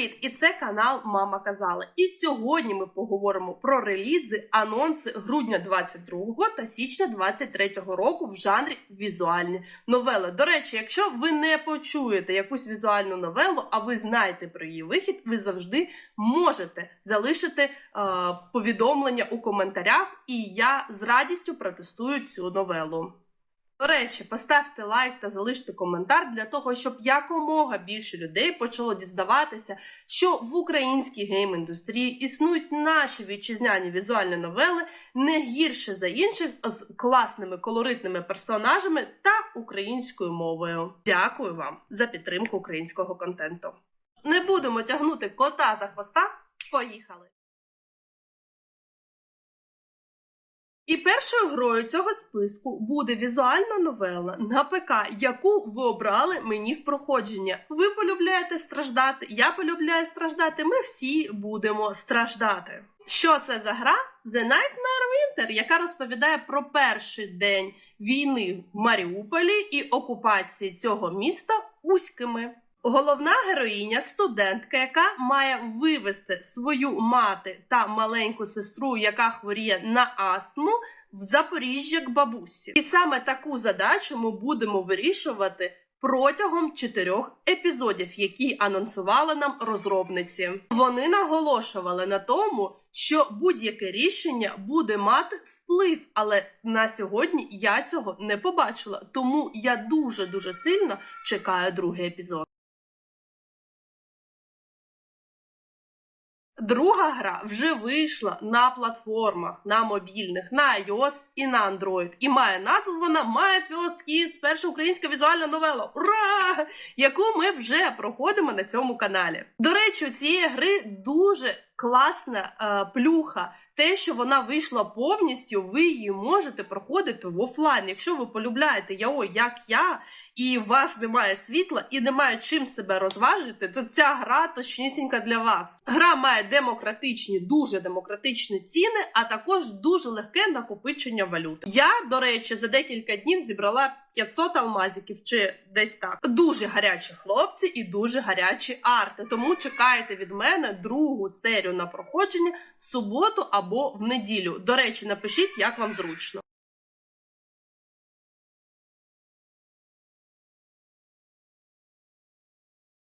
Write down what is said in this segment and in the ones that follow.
Привіт! І це канал Мама Казала. І сьогодні ми поговоримо про релізи, анонси грудня 22 та січня 23 року в жанрі візуальні новели. До речі, якщо ви не почуєте якусь візуальну новелу, а ви знаєте про її вихід, ви завжди можете залишити е, повідомлення у коментарях, і я з радістю протестую цю новелу. До речі, поставте лайк та залиште коментар для того, щоб якомога більше людей почало дізнаватися, що в українській гейм-індустрії існують наші вітчизняні візуальні новели не гірше за інших з класними колоритними персонажами та українською мовою. Дякую вам за підтримку українського контенту. Не будемо тягнути кота за хвоста. Поїхали! І першою грою цього списку буде візуальна новела на ПК, яку ви обрали мені в проходження. Ви полюбляєте страждати, я полюбляю страждати. Ми всі будемо страждати. Що це за гра? The Nightmare Winter, яка розповідає про перший день війни в Маріуполі і окупації цього міста Уськими. Головна героїня студентка, яка має вивести свою мати та маленьку сестру, яка хворіє на астму, в Запоріжжя к бабусі. І саме таку задачу ми будемо вирішувати протягом чотирьох епізодів, які анонсували нам розробниці. Вони наголошували на тому, що будь-яке рішення буде мати вплив, але на сьогодні я цього не побачила. Тому я дуже дуже сильно чекаю другий епізод. Друга гра вже вийшла на платформах, на мобільних, на iOS і на Android. І має назву вона My First Kiss, перша українська візуальна новела. Ура! Яку ми вже проходимо на цьому каналі. До речі, у цієї гри дуже класна е, плюха. Те, що вона вийшла повністю, ви її можете проходити в офлайн. Якщо ви полюбляєте яо, як я, і у вас немає світла, і немає чим себе розважити, то ця гра точнісінька для вас. Гра має демократичні, дуже демократичні ціни, а також дуже легке накопичення валют. Я, до речі, за декілька днів зібрала 500 алмазиків чи десь так. Дуже гарячі хлопці і дуже гарячі арти. Тому чекайте від мене другу серію на проходження в суботу або в неділю. До речі, напишіть, як вам зручно.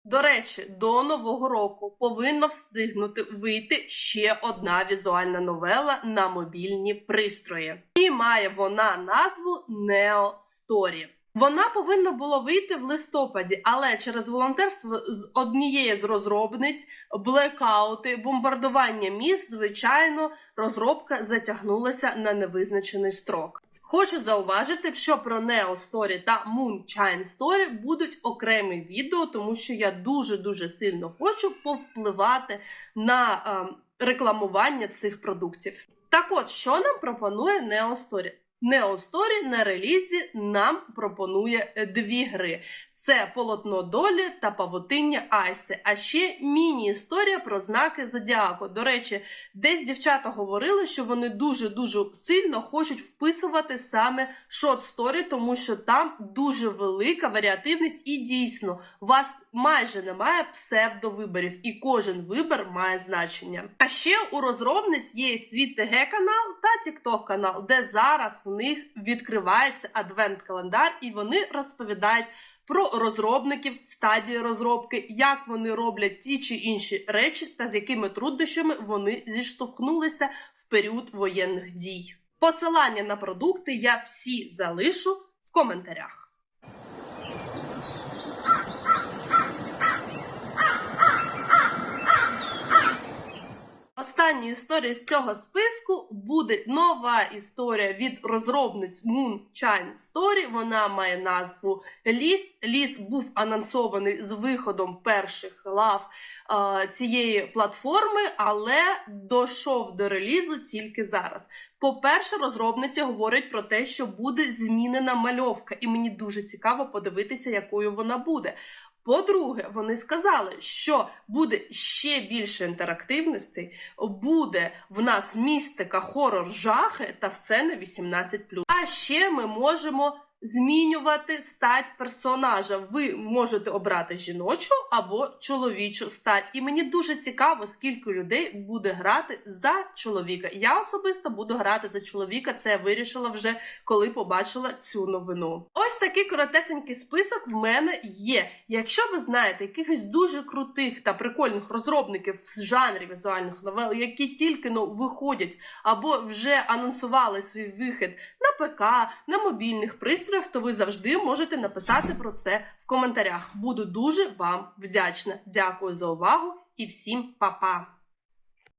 До речі, до нового року повинна встигнути вийти ще одна візуальна новела на мобільні пристрої. І має вона назву Neo Story. Вона повинна була вийти в листопаді, але через волонтерство з однієї з розробниць, блекаути, бомбардування міст, звичайно, розробка затягнулася на невизначений строк. Хочу зауважити, що про Neo Story та Moonshine Story будуть окремі відео, тому що я дуже дуже сильно хочу повпливати на е, рекламування цих продуктів. Так от, що нам пропонує Neo Story? Story на релізі нам пропонує дві гри: це полотно долі та павутиння Айси. А ще міні-історія про знаки зодіаку. До речі, десь дівчата говорили, що вони дуже дуже сильно хочуть вписувати саме шот сторі, тому що там дуже велика варіативність, і дійсно у вас майже немає псевдовиборів, і кожен вибір має значення. А ще у розробниць є свій ТГ канал TikTok канал, де зараз в них відкривається адвент-календар, і вони розповідають про розробників, стадії розробки, як вони роблять ті чи інші речі, та з якими труднощами вони зіштовхнулися в період воєнних дій. Посилання на продукти я всі залишу в коментарях. Остання історія з цього списку буде нова історія від розробниць Moonshine Story. Вона має назву Ліс. Ліс був анонсований з виходом перших лав е, цієї платформи, але дійшов до релізу тільки зараз. По-перше, розробниці говорять про те, що буде змінена мальовка, і мені дуже цікаво подивитися, якою вона буде. По-друге, вони сказали, що буде ще більше інтерактивності, буде в нас містика, хорор, жахи та сцени 18+. А ще ми можемо змінювати стать персонажа. Ви можете обрати жіночу або чоловічу стать. І мені дуже цікаво, скільки людей буде грати за чоловіка. Я особисто буду грати за чоловіка. Це я вирішила вже коли побачила цю новину. Ось такий коротесенький список в мене є. Якщо ви знаєте якихось дуже крутих та прикольних розробників в жанрі візуальних новел, які тільки ну виходять або вже анонсували свій вихід на ПК, на мобільних пристроях, то ви завжди можете написати про це в коментарях. Буду дуже вам вдячна. Дякую за увагу і всім па-па!